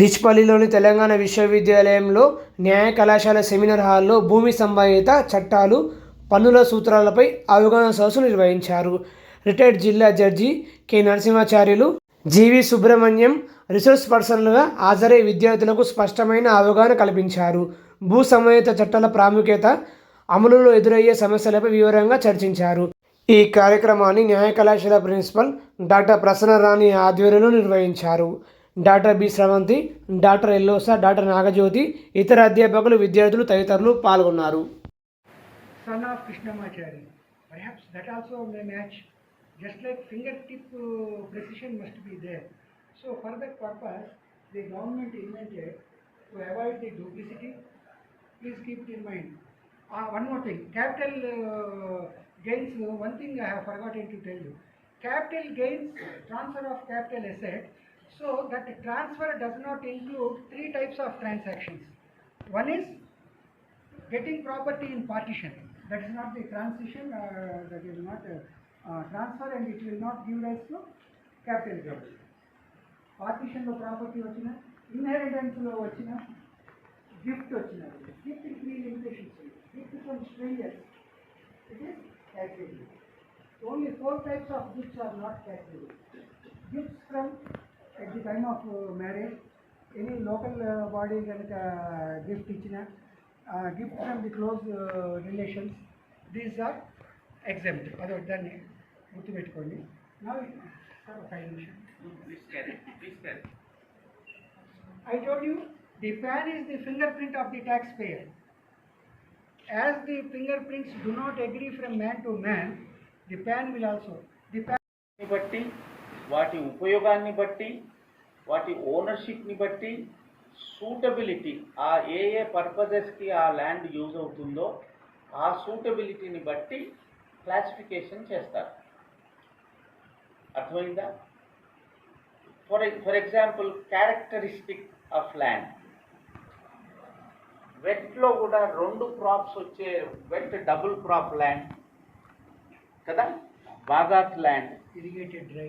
డిచ్పల్లిలోని తెలంగాణ విశ్వవిద్యాలయంలో న్యాయ కళాశాల సెమినార్ హాల్లో భూమి సంబంధిత చట్టాలు పన్నుల సూత్రాలపై అవగాహన సదస్సు నిర్వహించారు. రిటైర్డ్ జిల్లా judge K. Narasimhacharyulu G V Subrahmanyam resource పర్సన్లుగా హాజరై విద్యార్థులకు స్పష్టమైన అవగాహన కల్పించారు. భూ సంబంధిత చట్టాల ప్రాముఖ్యత అమలులో ఎదురయ్యే సమస్యలపై వివరంగా చర్చించారు. ఈ కార్యక్రమాన్ని న్యాయ కళాశాల ప్రిన్సిపల్ డాక్టర్ ప్రసన్న రాణి ఆధ్వర్యంలో నిర్వహించారు. Doctor B Sravanthi doctor Ellosa doctor Nagajyothi ఇతర అధ్యాపకులు విద్యార్థులు తదితరులు పాల్గొన్నారు son of Krishnamachari. Perhaps that also may match, just like fingertip uh, precision must be there. So for that purpose, the government invented to avoid the duplicity. Please keep it in mind. Uh, one more thing, capital uh, gains, uh, one thing I have forgotten to tell you. Capital gains, transfer of capital asset, so that transfer does not include three types of transactions. One is getting property in partition. That is not the transition, uh, that is not uh, uh, transfer and it will not give rise to capital gains. పార్టీషన్లో property వచ్చిన ఇన్హెరిటెన్స్లో వచ్చిన gift వచ్చిన gift three limitations gift from strangers it is category only four types of gifts are not category of marriage any local body కనుక gift ఇచ్చిన gift from the close relations these are exempt అదొకటి దాన్ని గుర్తుపెట్టుకోండి నా sir five నిమిషం Please carry, please carry. I told you the PAN is the fingerprint of the taxpayer. As the fingerprints do not agree from man to man, the PAN will also. The PAN ని బట్టి వాటి ఉపయోగాన్ని బట్టి వాటి ఓనర్షిప్ని బట్టి suitability ఆ ఏ ఏ పర్పజెస్కి ఆ land use అవుతుందో ఆ సూటబిలిటీని బట్టి క్లాసిఫికేషన్ చేస్తారు. అర్థమైందా? For for example characteristic of land వెట్లో కూడా రెండు క్రాప్స్ వచ్చే వెట్ డబుల్ క్రాప్ ల్యాండ్ కదా? బాగాత్ land irrigated dry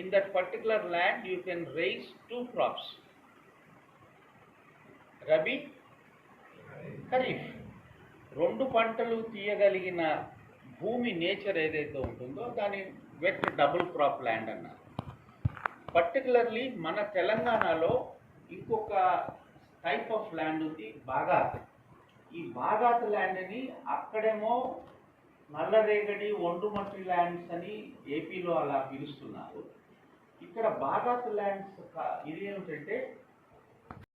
in that particular land you can raise two crops. Rabi kharif. రెండు పంటలు తీయగలిగిన భూమి నేచర్ ఏదైతే ఉంటుందో దాని వెట్ డబుల్ క్రాప్ ల్యాండ్ అన్నారు. పర్టికులర్లీ మన తెలంగాణలో ఇంకొక టైప్ ఆఫ్ ల్యాండ్ ఉంది బాగాత్. ఈ బాగాత్ ల్యాండ్ని అక్కడేమో నల్లరేగడి ఒండుమట్టి ల్యాండ్స్ అని ఏపీలో అలా పిలుస్తున్నారు. ఇక్కడ బాగాత్ ల్యాండ్స్ ఇది ఏమిటంటే